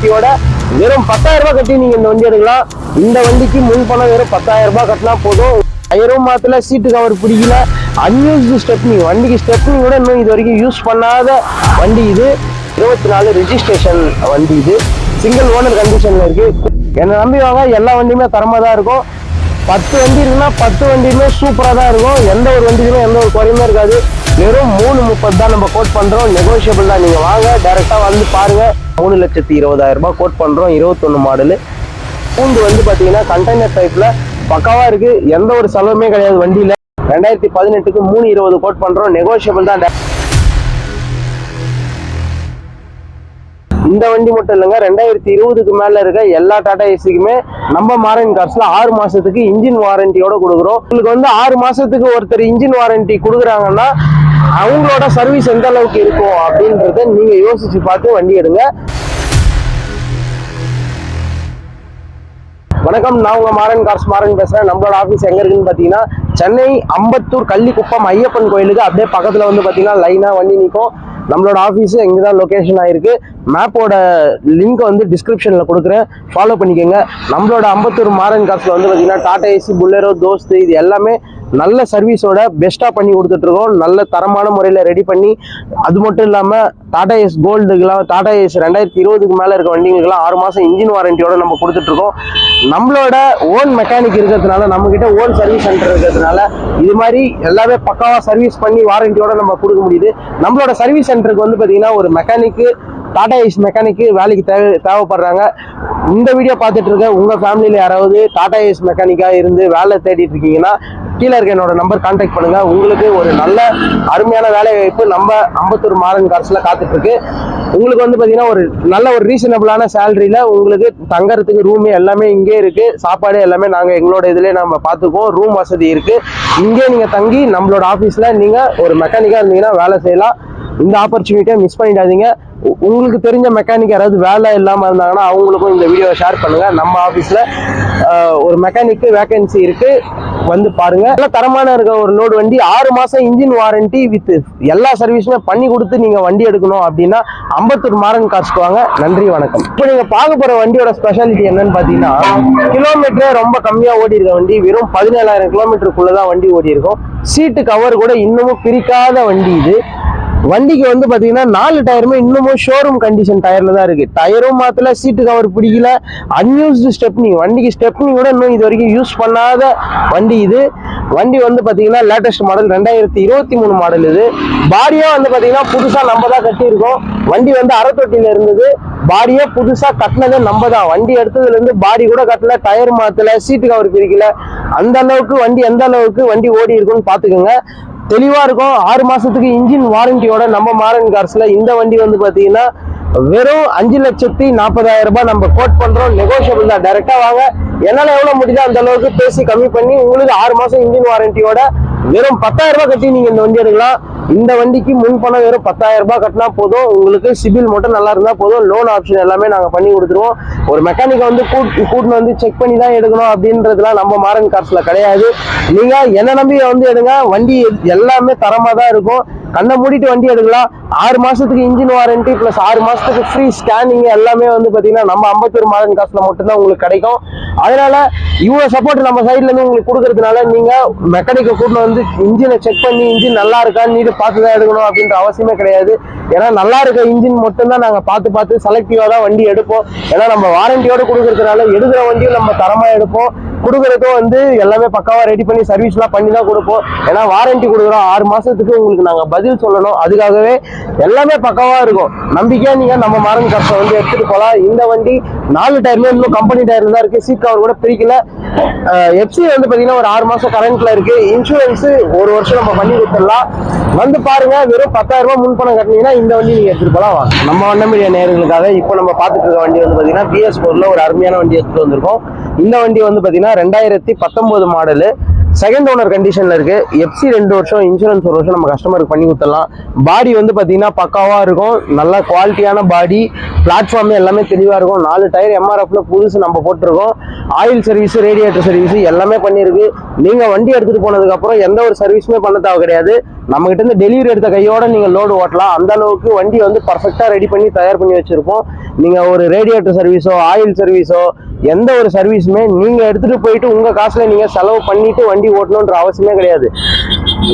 வாரண்டியோட வெறும் பத்தாயிரம் ரூபாய் கட்டி நீங்க இந்த வண்டி எடுக்கலாம். இந்த வண்டிக்கு முன் பணம் வெறும் பத்தாயிரம் ரூபாய் கட்டினா போதும். டயரும் மாத்தல சீட்டு கவர் பிடிக்கல. அன்யூஸ்டு ஸ்டெப்னி வண்டிக்கு ஸ்டெப்னி கூட இன்னும் இது வரைக்கும் யூஸ் பண்ணாத வண்டி இது. இருபத்தி நாலு ரெஜிஸ்ட்ரேஷன் வண்டி இது. சிங்கிள் ஓனர் கண்டிஷன்ல இருக்கு. என்னை நம்பி வாங்க எல்லா வண்டியுமே தரமா தான் இருக்கும். பத்து வண்டி இருக்குன்னா பத்து வண்டியுமே சூப்பராக தான் இருக்கும். எந்த ஒரு வண்டிக்குமே எந்த ஒரு குறையுமே இருக்காது. வெறும் மூணு முப்பது தான் நம்ம கோட் பண்ணுறோம் நெகோஷியபிள் தான். நீங்கள் வாங்க டேரெக்டாக வந்து பாருங்கள் மூணு லட்சத்தி இருபதாயிரம் ரூபாய் கோட் பண்ணுறோம் இருபத்தொன்னு மாடலு பூண்டு வந்து பார்த்தீங்கன்னா கண்டெய்னர் டைப்பில் பக்காவாக இருக்குது எந்த ஒரு செலவுமே கிடையாது வண்டியில். ரெண்டாயிரத்தி பதினெட்டுக்கு மூணு இருபது கோட் பண்ணுறோம் நெகோஷியபிள் தான். இந்த வண்டி மட்டும் இல்லைங்க ரெண்டாயிரத்தி இருபதுக்கு மேல இருக்க எல்லா டாடா ஏசிக்குமே நம்ம மாரன் கார்ஸ்ல ஆறு மாசத்துக்கு இன்ஜின் வாரண்டியோட கொடுக்குறோம். உங்களுக்கு வந்து ஆறு மாசத்துக்கு ஒருத்தர் இன்ஜின் வாரண்டி கொடுக்குறாங்கன்னா அவங்களோட சர்வீஸ் எந்த அளவுக்கு இருக்கும் அப்படின்றத நீங்க யோசிச்சு பார்த்து வண்டி எடுங்க. வணக்கம் நான் உங்கள் மாறன் கார்ஸ் மாறன் பேசுகிறேன் நம்மளோட ஆஃபீஸ் எங்கே இருக்குன்னு பார்த்தீங்கன்னா சென்னை அம்பத்தூர் கள்ளிக்குப்பம் ஐயப்பன் கோயிலுக்கு அப்படியே பக்கத்தில் வந்து பார்த்தீங்கன்னா லைனாக வண்டி நிற்கும் நம்மளோட ஆஃபீஸு இங்கே தான் லொக்கேஷன் ஆகிருக்கு மேப்போட லிங்க் வந்து டிஸ்கிரிப்ஷனில் கொடுக்குறேன். ஃபாலோ பண்ணிக்கோங்க. நம்மளோட அம்பத்தூர் மாறன் கார்ஸில் வந்து பார்த்தீங்கன்னா டாடா ஏசி புல்லரோ தோஸ்து இது எல்லாமே நல்ல சர்வீஸோட பெஸ்ட்டாக பண்ணி கொடுத்துட்ருக்கோம் நல்ல தரமான முறையில் ரெடி பண்ணி அது மட்டும் இல்லாமல் டாடா ஏஸ் கோல்டுக்கெலாம் டாடா ஏஸ் ரெண்டாயிரத்தி இருபதுக்கு மேலே இருக்க வண்டிங்களுக்கெல்லாம் ஆறு மாதம் இன்ஜின் வாரண்டியோட நம்ம கொடுத்துட்ருக்கோம் நம்மளோட ஓன் மெக்கானிக் இருக்கிறதுனால நம்மக்கிட்ட ஓன் சர்வீஸ் சென்டர் இருக்கிறதுனால இது மாதிரி எல்லாமே பக்காவாக சர்வீஸ் பண்ணி வாரண்டியோட நம்ம கொடுக்க முடியுது. நம்மளோட சர்வீஸ் சென்டருக்கு வந்து பார்த்தீங்கன்னா ஒரு மெக்கானிக்கு டாடா ஏஸ் மெக்கானிக்கு வேலைக்கு தேவை தேவைப்படுறாங்க. இந்த வீடியோ பார்த்துட்டு இருக்க உங்கள் ஃபேமிலியில் யாராவது டாடா ஏஸ் மெக்கானிக்காக இருந்து வேலை தேடிட்டு இருக்கீங்கன்னா கீழே இருக்க என்னோட நம்பர் கான்டாக்ட் பண்ணுங்க. உங்களுக்கு ஒரு நல்ல அருமையான வேலை வாய்ப்பு நம்ம அம்பத்தூர் மாறன் கார்ஸில் காத்துட்டு இருக்கு உங்களுக்கு வந்து பாத்தீங்கன்னா ஒரு நல்ல ஒரு ரீசனபிளான சேலரியில உங்களுக்கு தங்கறதுக்கு ரூம் எல்லாமே இங்கே இருக்கு. சாப்பாடு எல்லாமே நாங்க எங்களோட இதுலயே நம்ம பார்த்துக்குவோம் ரூம் வசதி இருக்கு. இங்கே நீங்க தங்கி நம்மளோட ஆபீஸ்ல நீங்க ஒரு மெக்கானிக்கா இருந்தீங்கன்னா வேலை செய்யலாம். இந்த ஆப்பர்ச்சுனிட்டியை மிஸ் பண்ணிடாதீங்க. உங்களுக்கு தெரிஞ்ச மெக்கானிக் யாராவது வேலை இல்லாமல் இருந்தாங்கன்னா அவங்களுக்கும் இந்த வீடியோவை ஷேர் பண்ணுங்கள் நம்ம ஆஃபீஸில் ஒரு மெக்கானிக்கு வேக்கன்சி இருக்குது வந்து பாருங்க. நல்ல தரமான இருக்க ஒரு லோடு வண்டி ஆறு மாசம் இன்ஜின் வாரண்டி வித் எல்லா சர்வீஸுமே பண்ணி கொடுத்து நீங்க வண்டி எடுக்கணும் அப்படின்னா அம்பத்தூர் மாறன் காசுக்கு வாங்க நன்றி வணக்கம். இப்போ நீங்க பார்க்க போற வண்டியோட ஸ்பெஷாலிட்டி என்னன்னு பாத்தீங்கன்னா கிலோமீட்டரே ரொம்ப கம்மியா ஓடி இருக்க வண்டி வெறும் பதினேழாயிரம் கிலோமீட்டருக்குள்ளதான் வண்டி ஓடி இருக்கும். சீட்டு கவர் கூட இன்னமும் பிரிக்காத வண்டி இது. வண்டிக்கு வந்து பார்த்தீங்கன்னா நாலு டயருமே இன்னமும் ஷோரூம் கண்டிஷன் டயரில் தான் இருக்குது டயரும் மாற்றல சீட்டு கவர் பிடிக்கல அன்யூஸ்டு ஸ்டெப்னி வண்டிக்கு ஸ்டெப்னி கூட இன்னும் இது வரைக்கும் யூஸ் பண்ணாத வண்டி இது. வண்டி வந்து பார்த்தீங்கன்னா லேட்டஸ்ட் மாடல் ரெண்டாயிரத்தி இருபத்தி மூணு மாடல் இது. பாடியாக வந்து பார்த்தீங்கன்னா புதுசாக நம்ம தான் கட்டியிருக்கோம். வண்டி வந்து அறத்தொட்டியில் இருந்தது. பாடியே புதுசாக கட்டினதே நம்ம தான். வண்டி எடுத்ததுலேருந்து பாடி கூட கட்டல டயர் மாற்றல சீட்டு கவர் பிரிக்கல. அந்த அளவுக்கு வண்டி எந்த அளவுக்கு வண்டி ஓடி இருக்குன்னு பார்த்துக்கோங்க தெளிவாக இருக்கும். ஆறு மாதத்துக்கு இன்ஜின் வாரண்டியோட நம்ம மாரன் கார்ஸில் இந்த வண்டி வந்து பார்த்தீங்கன்னா வெறும் அஞ்சு லட்சத்தி நாற்பதாயிரம் ரூபாய் நம்ம கோட் பண்றோம். நெகோஷியபிள் தான். டைரக்டா வாங்க. என்னால எவ்வளவு முடியுதோ அந்த அளவுக்கு பேசி கம்மி பண்ணி உங்களுக்கு ஆறு மாசம் இன்ஜின் வாரண்டியோட வெறும் பத்தாயிரம் ரூபாய் கட்டி நீங்க இந்த வண்டி எடுக்கலாம். இந்த வண்டிக்கு முன் பணம் வெறும் பத்தாயிரம் ரூபாய் கட்டினா போதும். உங்களுக்கு சிபில் மட்டும் நல்லா இருந்தா போதும். லோன் ஆப்ஷன் எல்லாமே நாங்க பண்ணி கொடுத்துருவோம். ஒரு மெக்கானிக்கை வந்து கூட் கூட்டின்னு வந்து செக் பண்ணி தான் எடுக்கணும் அப்படின்றதுலாம் நம்ம மாரன் கார்ஸ்ல கிடையாது. நீங்க என்ன நம்பி வந்து எடுங்க. வண்டி எல்லாமே தரமா தான் இருக்கும். கண்ணை மூடிட்டு வண்டி எடுக்கலாம். ஆறு மாசத்துக்கு இன்ஜின் வாரண்டி பிளஸ் ஆறு மாசத்துக்கு ஃப்ரீ ஸ்கேனிங் எல்லாமே வந்து பாத்தீங்கன்னா நம்ம ஐம்பத்தொரு மாதம் காசுல மட்டும்தான் உங்களுக்கு கிடைக்கும். அதனால இவ்வளவு சப்போர்ட் நம்ம சைட்ல இருந்து உங்களுக்கு கொடுக்கறதுனால நீங்க மெக்கானிக்கை கூட்டிட்டு வந்து இன்ஜினை செக் பண்ணி இன்ஜின் நல்லா இருக்கான்னு நீட்டு பார்த்து தான் எடுக்கணும் அப்படின்ற அவசியமே கிடையாது. ஏன்னா நல்லா இருக்க இன்ஜின் மட்டும்தான் நாங்கள் பார்த்து பார்த்து செலக்டிவாக தான் வண்டி எடுப்போம். ஏன்னா நம்ம வாரண்டியோட கொடுக்கறதுனால எடுக்கிற வண்டியும் நம்ம தரமாக எடுப்போம். கொடுக்குறதுக்கும் வந்து எல்லாமே பக்காவாக ரெடி பண்ணி சர்வீஸ்லாம் பண்ணி தான் கொடுப்போம். ஏன்னா வாரண்டி கொடுக்குறோம். ஆறு மாதத்துக்கு உங்களுக்கு நாங்கள் பதில் சொல்லணும். அதுக்காகவே எல்லாமே பக்காவாக இருக்கும். நம்பிக்கையாக நீங்கள் நம்ம மரம் கஷ்டம் வந்து எடுத்துகிட்டு போகலாம் இந்த வண்டி நாலு டயர்ல இன்னும் கம்பெனி டயர்ல தான் இருக்குது சீட் கவர் கூட பிரிக்கல. எஃப்சி வந்து பார்த்தீங்கன்னா ஒரு ஆறு மாதம் கரண்ட்ல இருக்கு. இன்சூரன்ஸ் ஒரு வருஷம் நம்ம பண்ணி கொடுத்துடலாம். வந்து பாருங்க வெறும் பத்தாயிரம் ரூபாய் முன்பணம் கட்டினீங்கன்னா இந்த வண்டி நீங்க எடுத்துட்டு போலாம். வாங்க. நம்ம வண்ண மீடியா இப்போ நம்ம பார்த்துட்டு இருக்க வண்டி வந்து பாத்தீங்கன்னா பிஎஸ் போர்ல ஒரு அருமையான வண்டி எடுத்துட்டு வந்திருக்கோம். இந்த வண்டி வந்து பாத்தீங்கன்னா ரெண்டாயிரத்தி பத்தொம்போது மாடலு செகண்ட் ஓனர் கண்டிஷனில் இருக்கு. எஃப்சி ரெண்டு வருஷம் இன்சூரன்ஸ் ஒரு வருஷம் நம்ம கஸ்டமருக்கு பண்ணி கொடுத்துடலாம். பாடி வந்து பார்த்தீங்கன்னா பக்காவாக இருக்கும். நல்ல குவாலிட்டியான பாடி பிளாட்ஃபார்ம் எல்லாமே தெளிவாக இருக்கும். நாலு டயர் எம்ஆர்எஃப்ல புதுசு நம்ம போட்டிருக்கோம். ஆயில் சர்வீஸ் ரேடியேட்டர் சர்வீஸ் எல்லாமே பண்ணியிருக்கு. நீங்கள் வண்டி எடுத்துகிட்டு போனதுக்கப்புறம் எந்த ஒரு சர்வீஸுமே பண்ண தேவை கிடையாது. நம்மகிட்ட இருந்து டெலிவரி எடுத்த கையோட நீங்கள் லோடு ஓட்டலாம். அந்த அளவுக்கு வண்டி வந்து பர்ஃபெக்டாக ரெடி பண்ணி தயார் பண்ணி வச்சிருப்போம். நீங்கள் ஒரு ரேடியேட்டர் சர்வீஸோ ஆயில் சர்வீஸோ எந்த ஒரு சர்வீஸுமே நீங்கள் எடுத்துகிட்டு போயிட்டு உங்கள் காசில் நீங்கள் செலவு பண்ணிவிட்டு வண்டி ஓட்டணுன்ற அவசியமே கிடையாது.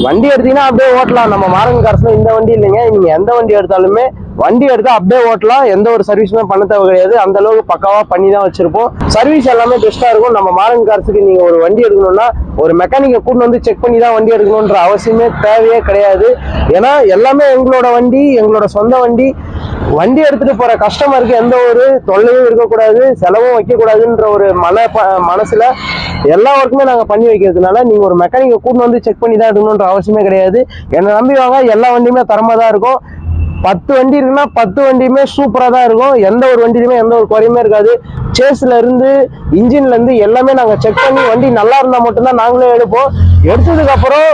வண்டி எடுத்தீங்கன்னா அப்படியே ஓட்டலாம். நம்ம மாரன் காசுல இந்த வண்டி இல்லைங்க. நீங்கள் எந்த வண்டி எடுத்தாலுமே வண்டி எடுத்து அப்படியே ஓட்டலாம். எந்த ஒரு சர்வீஸுமே பண்ண தேவை கிடையாது. அந்த அளவுக்கு பக்காவா பண்ணி தான் வச்சிருப்போம். சர்வீஸ் எல்லாமே பெஸ்ட்டாக இருக்கும். நம்ம மாரன் கார்ஸுக்கு நீங்கள் ஒரு வண்டி எடுக்கணும்னா ஒரு மெக்கானிக்கை கூட்டு வந்து செக் பண்ணி தான் வண்டி எடுக்கணுன்ற அவசியமே தேவையே கிடையாது. ஏன்னா எல்லாமே எங்களோட வண்டி எங்களோட சொந்த வண்டி. வண்டி எடுத்துட்டு போற கஸ்டமருக்கு எந்த ஒரு தொல்லையும் இருக்கக்கூடாது செலவும் வைக்கக்கூடாதுன்ற ஒரு மன மனசுல எல்லா ஒர்க்குமே நாங்க பண்ணி வைக்கிறதுனால நீங்க ஒரு மெக்கானிக்கை கூட்டு வந்து செக் பண்ணி தான் எடுக்கணுன்ற அவசியமே கிடையாது. என்னை நம்பி வாங்க எல்லா வண்டியுமே தரமா தான் இருக்கும். பத்து வண்டி இருக்குன்னா பத்து வண்டியுமே சூப்பராக தான் இருக்கும். எந்த ஒரு வண்டியிலுமே எந்த ஒரு குறையுமே இருக்காது. சேஸ்ல இருந்து இன்ஜின்லேருந்து எல்லாமே நாங்கள் செக் பண்ணி வண்டி நல்லா இருந்தால் மட்டும்தான் நாங்களே எடுப்போம். எடுத்ததுக்கப்புறம்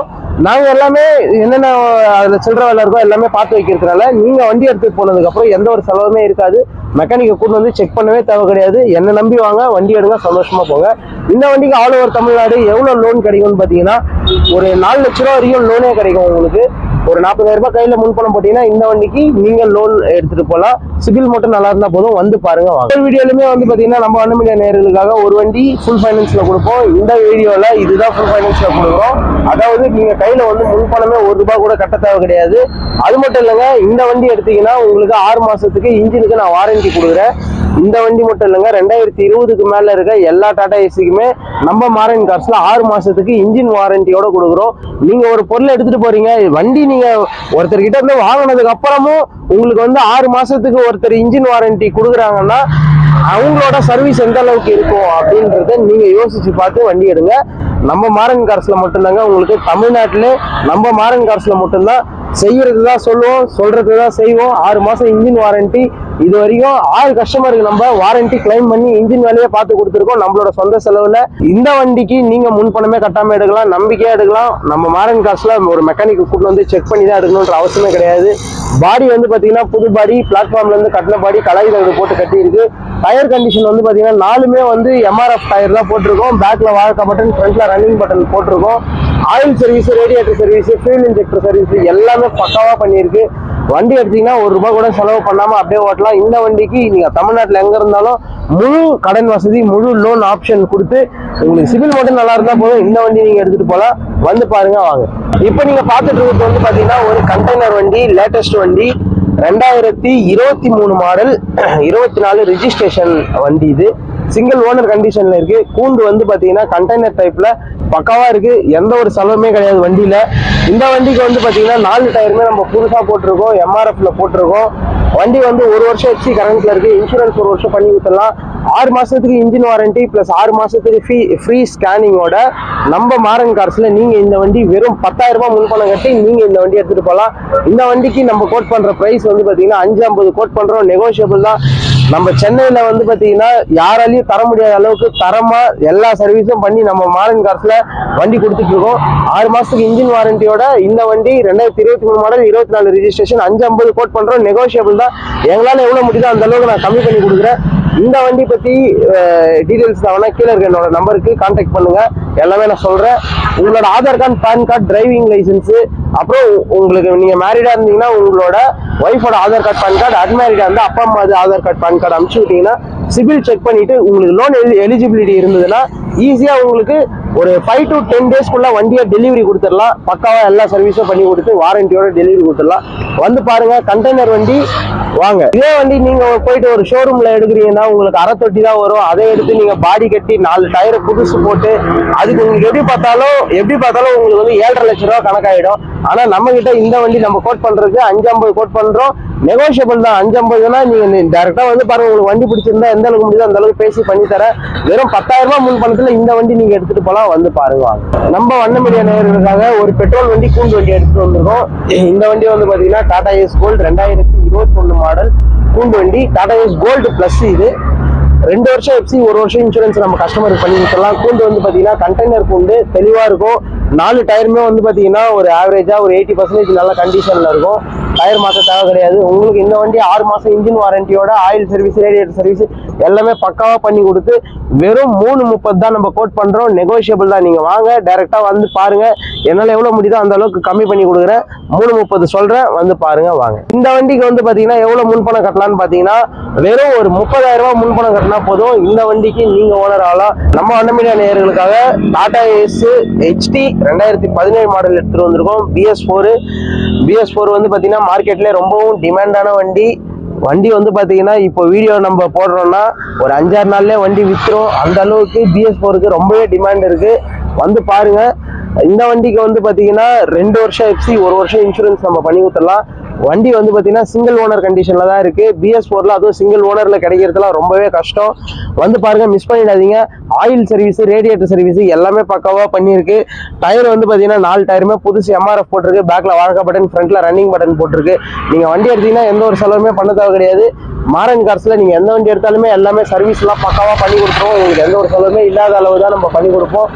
நாங்கள் எல்லாமே என்னென்ன அதில் சில்லற வேலை இருக்கோ எல்லாமே பார்த்து வைக்கிறதுனால நீங்கள் வண்டி எடுத்துகிட்டு போனதுக்கப்புறம் எந்த ஒரு செலவுமே இருக்காது. மெக்கானிக்கை கூட்டு வந்து செக் பண்ணவே தேவை கிடையாது. என்ன நம்பி வாங்க வண்டி எடுங்க சந்தோஷமாக போங்க. இந்த வண்டிக்கு ஆல் ஓவர் தமிழ்நாடு எவ்வளோ லோன் கிடைக்கும்னு பார்த்தீங்கன்னா ஒரு நாலு லட்ச ரூபா வரைக்கும் லோனே கிடைக்கும் உங்களுக்கு. ஒரு நாற்பதாயிரம் ரூபாய் கையில முன் பணம் போட்டீங்கன்னா இந்த வண்டிக்கு நீங்க லோன் எடுத்துட்டு போகலாம். சிபில் மட்டும் நல்லா இருந்தா போதும். வந்து பாருங்க வாங்க. ஒரு வீடியோலுமே வந்து பாத்தீங்கன்னா நம்ம ஒன்று நேர்களுக்காக ஒரு வண்டி ஃபுல் ஃபைனான்ஸ்ல கொடுப்போம். இந்த வீடியோல இதுதான் ஃபுல் ஃபைனான்ஸ்ல கொடுக்குறோம். அதாவது நீங்க கையில வந்து முன் பணமே ஒரு ரூபாய் கூட கட்ட தேவை கிடையாது. அது மட்டும் இல்லைங்க இந்த வண்டி எடுத்தீங்கன்னா உங்களுக்கு ஆறு மாசத்துக்கு இன்ஜினுக்கு நான் வாரண்டி கொடுக்குறேன். இந்த வண்டி மட்டும் இல்லைங்க ரெண்டாயிரத்தி இருபதுக்கு மேல இருக்க எல்லா டாடா ஏசிக்குமே நம்ம மாரன் கார்ஸ்ல ஆறு மாசத்துக்கு இன்ஜின் வாரண்டியோட கொடுக்குறோம். நீங்க ஒரு பொருள் எடுத்துட்டு போறீங்க வண்டி நீங்க ஒருத்தர் கிட்ட இருந்து வாங்கினதுக்கு அப்புறமும் உங்களுக்கு வந்து ஆறு மாசத்துக்கு ஒருத்தர் இன்ஜின் வாரண்டி கொடுக்குறாங்கன்னா அவங்களோட சர்வீஸ் எந்த அளவுக்கு இருக்கும் அப்படின்றத நீங்க யோசிச்சு பார்த்து வண்டி எடுங்க. நம்ம மாரன் கார்ஸ்ல மட்டும்தாங்க உங்களுக்கு தமிழ்நாட்டிலே நம்ம மாரன் கார்ஸ்ல மட்டும்தான் செய்யறது தான் சொல்லுவோம் சொல்றது தான் செய்வோம். ஆறு மாசம் இன்ஜின் வாரண்டி இது வரைக்கும் ஆறு கஸ்டமருக்கு நம்ம வாரண்டி கிளைம் பண்ணி இன்ஜின் வேலையை பார்த்து கொடுத்துருக்கோம். நம்மளோட சொந்த செலவுல இந்த வண்டிக்கு நீங்க முன்பணமே கட்டாம எடுக்கலாம் நம்பிக்கையா எடுக்கலாம். நம்ம மாரன் காசுல ஒரு மெக்கானிக் கூட்டு வந்து செக் பண்ணி தான் எடுக்கணுன்ற அவசியமே கிடையாது. பாடி வந்து பாத்தீங்கன்னா புது பாடி பிளாட்ஃபார்ம்ல இருந்து கட்டின பாடி கலாய் தகடு போட்டு கட்டி இருக்கு டயர் கண்டிஷன் வந்து பாத்தீங்கன்னா நாலுமே வந்து எம்ஆர்எஃப் டயர் தான் போட்டிருக்கோம். பேக்ல வாழ்க்கை பட்டன் ஃப்ரண்ட்ல ரன்னிங் பட்டன் போட்டிருக்கோம். Oil service radiator service fuel injector service எல்லாமே பக்காவாக பண்ணியிருக்கு. வண்டி எடுத்தீங்கன்னா ஒரு ரூபாய் கூட செலவு பண்ணாமல் அப்படியே ஓட்டலாம். இந்த வண்டிக்கு நீங்கள் தமிழ்நாட்டில் எங்கே இருந்தாலும் முழு கடன் வசதி முழு லோன் ஆப்ஷன் கொடுத்து உங்களுக்கு சிவில் மட்டும் நல்லா இருந்தால் போதும். இந்த வண்டி நீங்கள் எடுத்துகிட்டு போகலாம் வந்து பாருங்க வாங்க. இப்போ நீங்கள் பார்த்துட்டு இருக்கிறது வந்து பார்த்தீங்கன்னா ஒரு கண்டெய்னர் வண்டி லேட்டஸ்ட் வண்டி ரெண்டாயிரத்தி இருபத்தி மூணு மாடல் இருபத்தி நாலு ரிஜிஸ்ட்ரேஷன் வண்டி இது. சிங்கிள் ஓனர் கண்டிஷன்ல இருக்கு. கூண்டு வந்து பாத்தீங்கன்னா கண்டெய்னர் டைப்ல பக்காவா இருக்கு. எந்த ஒரு செலவுமே கிடையாது வண்டியில. இந்த வண்டிக்கு வந்து பாத்தீங்கன்னா நாலு டயருமே நம்ம புதுசா போட்டிருக்கோம். எம்ஆர்எஃப்ல போட்டிருக்கோம். வண்டி வந்து ஒரு வருஷம் ஹெச்சி கரண்ட்ல இருக்கு. இன்சூரன்ஸ் ஒரு வருஷம் பண்ணி கொடுத்துடலாம். ஆறு மாசத்துக்கு இன்ஜின் வாரண்டி பிளஸ் ஆறு மாசத்துக்கு ஃப்ரீ ஃப்ரீ ஸ்கேனிங்கோட நம்ம மாரன் கார்ஸ்ல நீங்க இந்த வண்டி வெறும் பத்தாயிரம் ரூபாய் முன்பணம் கட்டி நீங்க இந்த வண்டி எடுத்துட்டு போகலாம். இந்த வண்டிக்கு நம்ம கோட் பண்ற பிரைஸ் வந்து பாத்தீங்கன்னா அஞ்சு ஐம்பது கோட் பண்றோம். நெகோஷியபிள் தான். நம்ம சென்னையில வந்து பாத்தீங்கன்னா யாராலையும் தர முடியாத அளவுக்கு தரமா எல்லா சர்வீஸும் பண்ணி நம்ம மாடர்ன் கார்ஸ்ல வண்டி கொடுத்துட்டு இருக்கோம். ஆறு மாசத்துக்கு இன்ஜின் வாரண்டியோட இந்த வண்டி ரெண்டாயிரத்தி இருபத்தி மூணு மாடல் இருபத்தி நாலு ரிஜிஸ்ட்ரேஷன் அஞ்சு ஐம்பது கோட் பண்றோம். நெகோஷியபிள் தான். எங்களால எவ்வளவு முடியுதோ அந்த அளவுக்கு நான் கம்மி பண்ணி கொடுக்குறேன். இந்த வண்டி பத்தி டீடைல்ஸ் வேணா கீழே இருக்க என்னோட நம்பருக்கு கான்டாக்ட் பண்ணுங்க. எல்லாமே நான் சொல்றேன். உங்களோட Aadhaar card pan card driving licence அப்புறம் உங்களுக்கு நீங்க மேரிடா இருந்தீங்கன்னா உங்களோட ஒய்ஃபோட ஆதார் கார்டு பேன் கார்டு அன்மேரிடா இருந்தா அப்பா அம்மா ஆதார் கார்டு பேன் கார்டு அனுப்பிச்சு விட்டீங்கன்னா சிபில் செக் பண்ணிட்டு உங்களுக்கு லோன் எலிஜிபிலிட்டி இருந்ததுன்னா ஈஸியா உங்களுக்கு ஒரு ஃபைவ் டு டென் டேஸ்க்குள்ள வண்டியை டெலிவரி கொடுத்துடலாம். பக்காவாக எல்லா சர்வீஸும் பண்ணி கொடுத்து வாரண்டியோட டெலிவரி கொடுத்துடலாம். வந்து பாருங்க கண்டெய்னர் வண்டி வாங்க. இதே வண்டி நீங்கள் போயிட்டு ஒரு ஷோரூமில் எடுக்கிறீங்கன்னா உங்களுக்கு அரை தொட்டி தான் வரும். அதை எடுத்து நீங்கள் பாடி கட்டி நாலு டயரை புதுசு போட்டு அதுக்கு உங்களுக்கு எப்படி பார்த்தாலும் எப்படி பார்த்தாலும் உங்களுக்கு வந்து ஏழரை லட்ச ரூபா கணக்காயிடும். ஆனால் நம்மக்கிட்ட இந்த வண்டி நம்ம கோட் பண்ணுறதுக்கு அஞ்சு ஐம்பது கோட் பண்ணுறோம் நெகோஷியபிள் தான். அஞ்சு ஐம்பதுனா நீங்கள் டேரெக்டாக வந்து பாருங்க உங்களுக்கு வண்டி பிடிச்சிருந்தா எந்த அளவுக்கு முடியுதோ அந்த அளவுக்கு பேசி பண்ணி தரேன் வெறும் பத்தாயிரம் ரூபாய் முன் பணத்துல இந்த வண்டி நீங்கள் எடுத்துகிட்டு போகலாம் வந்து பாருங்க நம்ம வண்ண மீடியா நேயர்களுக்காக ஒரு பெட்ரோல் வண்டி கூண்டு வண்டி எடுத்துகிட்டு வந்திருக்கோம். இந்த வண்டி வந்து பார்த்தீங்கன்னா டாடா ஏஸ் கோல்டு ரெண்டாயிரத்தி இருபத்தி ஒன்று மாடல் கூண்டு வண்டி டாடா ஏஸ் கோல்டு ப்ளஸ் இது. ரெண்டு வருஷம் எப்சி ஒரு வருஷம் இன்சூரன்ஸ் நம்ம கஸ்டமருக்கு பண்ணி கொடுத்துடலாம். கூண்டு வந்து பார்த்தீங்கன்னா கண்டெய்னர் கூண்டு தெளிவாக இருக்கும். நாலு டயருமே வந்து பார்த்தீங்கன்னா ஒரு ஆவரேஜாக ஒரு எயிட்டி பர்சன்டேஜ் நல்ல கண்டிஷனில் இருக்கும். டயர் மாற்ற தேவை கிடையாது. உங்களுக்கு இந்த வண்டி ஆறு மாதம் இன்ஜின் வாரண்டியோட ஆயில் சர்வீஸ் ரேடியேட்டர் சர்வீஸ் எல்லாமே பக்காவாக பண்ணி கொடுத்து வெறும் மூணு முப்பது தான் நம்ம கோட் பண்ணுறோம் நெகோஷியபிள் தான். நீங்கள் வாங்க டேரெக்டாக வந்து பாருங்கள் என்னால் எவ்வளோ முடியுதோ அந்த அளவுக்கு கம்மி பண்ணி கொடுக்குறேன். மூணு முப்பது சொல்கிறேன் வந்து பாருங்கள் வாங்க. இந்த வண்டிக்கு வந்து பார்த்தீங்கன்னா எவ்வளோ முன்பணம் கட்டலாம்னு பார்த்தீங்கன்னா வெறும் ஒரு முப்பதாயிரம் முன்பணம் கட்டினா போதும். இந்த வண்டிக்கு நீங்கள் ஓனர் ஆகலாம் நம்ம அண்ணமீடியா நேயர்களுக்காக டாடா ஏஸ் ஹெச்டி ரெண்டாயிரத்தி பதினேழு மாடல் எடுத்துகிட்டு வந்திருக்கோம். பிஎஸ் ஃபோரு பிஎஸ் ஃபோர் வந்து பார்த்தீங்கன்னா மார்க்கெட்லேயே ரொம்பவும் டிமாண்டான வண்டி. வண்டி வந்து பார்த்தீங்கன்னா இப்போ வீடியோ நம்ம போடுறோம்னா ஒரு அஞ்சாறு நாள்லேயே வண்டி விற்றுரும் அந்த அளவுக்கு பிஎஸ் ஃபோருக்கு ரொம்பவே டிமாண்ட் இருக்குது வந்து பாருங்க இந்த வண்டிக்கு வந்து பார்த்தீங்கன்னா ரெண்டு வருஷம் எஃப்சி ஒரு வருஷம் இன்சூரன்ஸ் நம்ம பண்ணி கொடுத்துடலாம். வண்டி வந்து பார்த்தீங்கன்னா சிங்கிள் ஓனர் கண்டிஷனில் தான் இருக்குது பிஎஸ் ஃபோரில் அதுவும் சிங்கிள் ஓனரில் கிடைக்கிறதுலாம் ரொம்பவே கஷ்டம். வந்து பாருங்கள் மிஸ் பண்ணிடாதீங்க. ஆயில் சர்வீஸ் ரேடியேட்டர் சர்வீஸ் எல்லாமே பக்காவாக பண்ணியிருக்கு. டயர் வந்து பார்த்தீங்கன்னா நாலு டயருமே புதுசு எம்ஆர்எஃப் போட்டிருக்கு. பேக்கில் வாழ்க்கை பட்டன் ஃப்ரண்ட்டில் ரன்னிங் பட்டன் போட்டிருக்கு. நீங்கள் வண்டி எடுத்தீங்கன்னா எந்த ஒரு செலவுமே பண்ண தேவை கிடையாது. மாரன் கார்ஸில் நீங்கள் எந்த வண்டி எடுத்தாலுமே எல்லாமே சர்வீஸ்லாம் பக்காவாக பண்ணி கொடுத்துருவோம். உங்களுக்கு எந்த ஒரு செலவுமே இல்லாத அளவு தான் நம்ம பண்ணி கொடுப்போம்.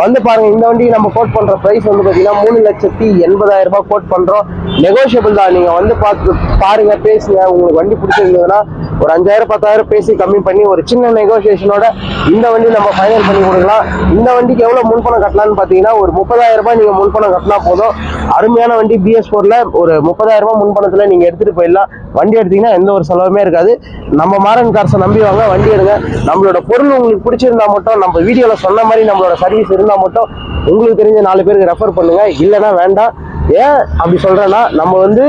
வந்து பாருங்கள் இந்த வண்டிக்கு நம்ம கோட் பண்ணுற ப்ரைஸ் வந்து பார்த்தீங்கன்னா மூணு லட்சத்தி எண்பதாயிரம் ரூபாய் கோட் பண்ணுறோம் நெகோஷியபிள் தான் நீங்க வந்து பார்த்து பாருங்க பேசுங்க. உங்களுக்கு வண்டி பிடிச்சிருந்ததுன்னா ஒரு அஞ்சாயிரம் பத்தாயிரம் பேசி கம்மி பண்ணி ஒரு சின்ன நெகோசியேஷனோட இந்த வண்டி நம்ம ஃபைனல் பண்ணி கொடுக்கலாம். இந்த வண்டிக்கு எவ்வளவு முன்பணம் கட்டலாம்னு பாத்தீங்கன்னா ஒரு முப்பதாயிரம் ரூபாய் நீங்க முன்பணம் கட்டினா போதும். அருமையான வண்டி பிஎஸ் ஃபோர்ல ஒரு முப்பதாயிரம் ரூபாய் முன்பணத்துல நீங்க எடுத்துட்டு போயிடலாம். வண்டி எடுத்தீங்கன்னா எந்த ஒரு செலவுமே இருக்காது. நம்ம மாறன் கார்ஸை நம்பி வாங்க வண்டி எடுங்க. நம்மளோட பொருள் உங்களுக்கு பிடிச்சிருந்தா மட்டும் நம்ம வீடியோல சொன்ன மாதிரி நம்மளோட சர்வீஸ் இருந்தா மட்டும் உங்களுக்கு தெரிஞ்ச நாலு பேருக்கு ரெஃபர் பண்ணுங்க. இல்லைன்னா வேண்டாம். ஏன் அப்படி சொல்றேன்னா நம்ம வந்து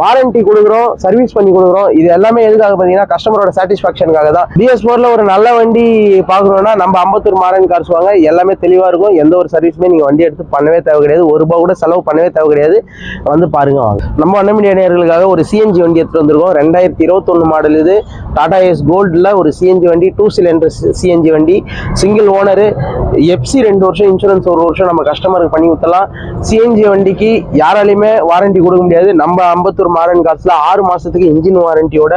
வாரண்டி கொடுக்குறோம் சர்வீஸ் பண்ணி கொடுக்குறோம். இது எல்லாமே எதுக்காக பார்த்தீங்கன்னா கஸ்டமரோட சாட்டிஸ்ஃபேக்ஷனுக்காக தான். பிஎஸ் ஃபோரில் ஒரு நல்ல வண்டி பார்க்கணுன்னா நம்ம ஐம்பத்தூர் மாரன் கார்ஸ் வாங்க. எல்லாமே தெளிவாக இருக்கும். எந்த ஒரு சர்வீஸுமே நீங்கள் வண்டி எடுத்து பண்ணவே தேவை கிடையாது. ஒரு ரூபா கூட செலவு பண்ணவே தேவை கிடையாது. வந்து பாருங்க வாங்க. நம்ம அண்ணமிடியா நேர்களுக்காக ஒரு சிஎன்ஜி வண்டி எடுத்துகிட்டு வந்திருக்கோம். ரெண்டாயிரத்தி இருபத்தொன்னு மாடல் இது. டாடா எஸ் கோல்டில் ஒரு சிஎன்ஜி வண்டி டூ சிலிண்டர் சிஎன்ஜி வண்டி. சிங்கிள் ஓனரு எஃப்சி ரெண்டு வருஷம் இன்சூரன்ஸ் ஒரு வருஷம் நம்ம கஸ்டமருக்கு பண்ணி ஊற்றலாம் சிஎன்ஜி வண்டிக்கு யாராலையுமே வாரண்டி கொடுக்க முடியாது. நம்ம கோயம்புத்தூர் மாரன் கார்ஸ்ல ஆறு மாசத்துக்கு இன்ஜின் வாரண்டியோட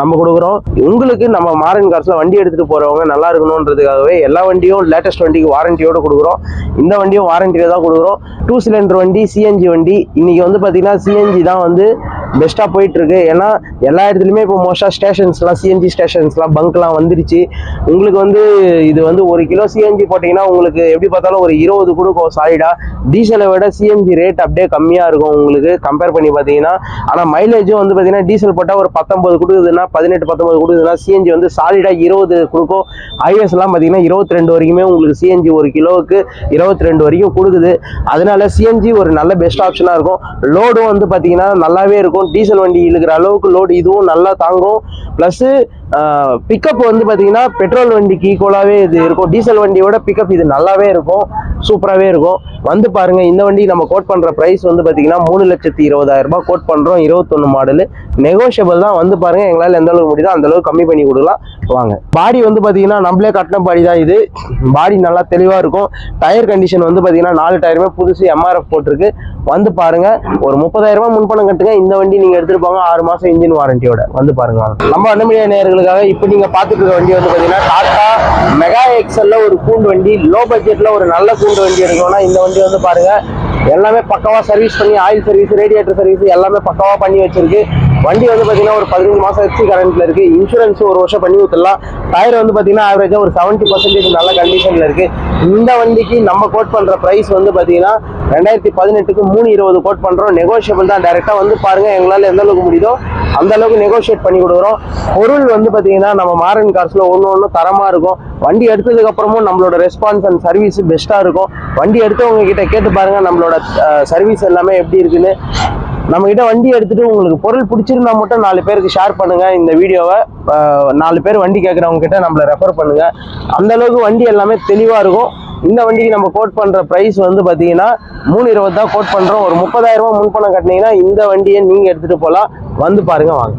நம்ம கொடுக்குறோம். உங்களுக்கு நம்ம மாரன் கார்ஸ்ல வண்டி எடுத்துட்டு போறவங்க நல்லா இருக்கணும்ன்றதுக்காகவே எல்லா வண்டியும் லேட்டஸ்ட் வண்டிக்கு வாரண்டியோட கொடுக்குறோம். இந்த வண்டியும் வாரண்டியில தான் கொடுக்குறோம். டூ சிலிண்டர் வண்டி சிஎன்ஜி வண்டி. இன்னைக்கு வந்து பாத்தீங்கன்னா சிஎன்ஜி தான் வந்து பெஸ்ட்டாக போயிட்டுருக்கு. ஏன்னா எல்லா இடத்துலையுமே இப்போ மோஸ்ட்டாக ஸ்டேஷன்ஸ்லாம் சிஎன்ஜி ஸ்டேஷன்ஸ்லாம் பங்க்லாம் வந்துருச்சு. உங்களுக்கு வந்து இது வந்து ஒரு கிலோ சிஎன்ஜி போட்டிங்கன்னா உங்களுக்கு எப்படி பார்த்தாலும் ஒரு இருபது கொடுக்கும் சாலிடாக டீசலை விட சிஎன்ஜி ரேட் அப்படியே கம்மியாக இருக்கும் உங்களுக்கு கம்பேர் பண்ணி பார்த்தீங்கன்னா. ஆனால் மைலேஜும் வந்து பார்த்தீங்கன்னா டீசல் போட்டால் ஒரு பத்தொம்பது கொடுக்குதுன்னா பதினெட்டு பத்தொம்பது கொடுக்குதுன்னா சிஎன்ஜி வந்து சாலிடாக இருபது கொடுக்கும். ஹைவேஸ்லாம் பார்த்தீங்கன்னா இருபத்தி ரெண்டு வரைக்குமே உங்களுக்கு சிஎன்ஜி ஒரு கிலோவுக்கு இருபத்தி ரெண்டு வரைக்கும் கொடுக்குது. அதனால சிஎன்ஜி ஒரு நல்ல பெஸ்ட் ஆப்ஷனாக இருக்கும். லோடும் வந்து பார்த்தீங்கன்னா நல்லாவே இருக்கும். டீசல் வண்டி இழுக்கிற அளவுக்கு லோடு இதுவும் நல்லா தாங்கும். ப்ளஸ்ஸு பிக்கப் வந்து பார்த்தீங்கன்னா பெட்ரோல் வண்டிக்கு ஈக்குவலாகவே இது இருக்கும். டீசல் வண்டியோட பிக்கப் இது நல்லாவே இருக்கும். சூப்பராகவே இருக்கும். வந்து பாருங்கள் இந்த வண்டி நம்ம கோட் பண்ணுற ப்ரைஸ் வந்து பார்த்தீங்கன்னா மூணு லட்சத்தி இருபதாயிரம் ரூபாய் கோட் பண்ணுறோம் இருபத்தொன்று மாடலு நெகோஷியபிள் தான். வந்து பாருங்கள் எங்களால் எந்த அளவுக்கு முடியுதோ அந்த அளவுக்கு கம்மி பண்ணி கொடுக்கலாம். வாங்க. பாடி வந்து பார்த்தீங்கன்னா நம்மளே கட்டின பாடி தான் இது. பாடி நல்லா தெளிவாக இருக்கும். டயர் கண்டிஷன் வந்து பார்த்தீங்கன்னா நாலு டயருமே புதுசு எம்ஆர்எஃப் போட்டிருக்கு. வந்து பாருங்க ஒரு முப்பதாயிரம் ரூபாய் முன்பணம் கட்டுங்க. இந்த வண்டி நீங்கள் எடுத்துகிட்டு போங்க ஆறு மாதம் இன்ஜின் வாரண்டியோட வந்து பாருங்க நம்ம நம்ம நேர்களுக்கு நேயர்களுக்காக இப்போ நீங்க பாத்துட்டு வண்டி வந்து பாத்தீங்கன்னா டாட்டா மெகா எக்ஸல்ல ஒரு கூண்டு வண்டி லோ பட்ஜெட்ல ஒரு நல்ல கூண்டு வண்டி எடுக்கணும்னா இந்த வண்டி வந்து பாருங்க எல்லாமே பக்கவா சர்வீஸ் பண்ணி ஆயில் சர்வீஸ் ரேடியேட்டர் சர்வீஸ் எல்லாமே பக்கவா பண்ணி வச்சிருக்கு. வண்டி வந்து பாத்தீங்கன்னா ஒரு பதினஞ்சு மாசம் எச்சி கரண்ட்ல இருக்கு. இன்சூரன்ஸ் ஒரு வருஷம் பண்ணி ஊத்தலாம் டயர் வந்து பாத்தீங்கன்னா ஆவரேஜா ஒரு செவன்ட்டி பர்சன்டேஜ் நல்ல கண்டிஷன்ல இருக்கு. இந்த வண்டிக்கு நம்ம கோட் பண்ற பிரைஸ் வந்து பாத்தீங்கன்னா ரெண்டாயிரத்தி பதினெட்டுக்கு மூணு இருபது கோட் பண்றோம். நெகோஷியபிள் தான். டைரக்டா வந்து பாருங்க எங்களால எந்த அளவுக்கு முடியுதோ அந்த அளவுக்கு நெகோஷியேட் பண்ணி கொடுக்குறோம். பொருள் வந்து பாத்தீங்கன்னா நம்ம மாரன் கார்ஸ்ல ஒன்று ஒன்று தரமா இருக்கும். வண்டி எடுத்ததுக்கு அப்புறமும் நம்மளோட ரெஸ்பான்ஸ் அண்ட் சர்வீஸ் பெஸ்டா இருக்கும். வண்டி எடுத்தவங்க கிட்ட கேட்டு பாருங்க நம்மளோட சர்வீஸ் எல்லாமே எப்படி இருக்குன்னு. நம்மக்கிட்ட வண்டி எடுத்துகிட்டு உங்களுக்கு பொருள் பிடிச்சிருந்தா மட்டும் நாலு பேருக்கு ஷேர் பண்ணுங்கள் இந்த வீடியோவை. நாலு பேர் வண்டி கேட்குறவங்க கிட்ட நம்மளை ரெஃபர் பண்ணுங்கள் அந்தளவுக்கு வண்டி எல்லாமே தெளிவாக இருக்கும். இந்த வண்டிக்கு நம்ம கோட் பண்ணுற ப்ரைஸ் வந்து பார்த்தீங்கன்னா மூணு இருபது தான் கோட் பண்ணுறோம் ஒரு முப்பதாயிரரூபா முன்பணம் கட்டினீங்கன்னா இந்த வண்டியை நீங்கள் எடுத்துகிட்டு போகலாம் வந்து பாருங்கள் வாங்க.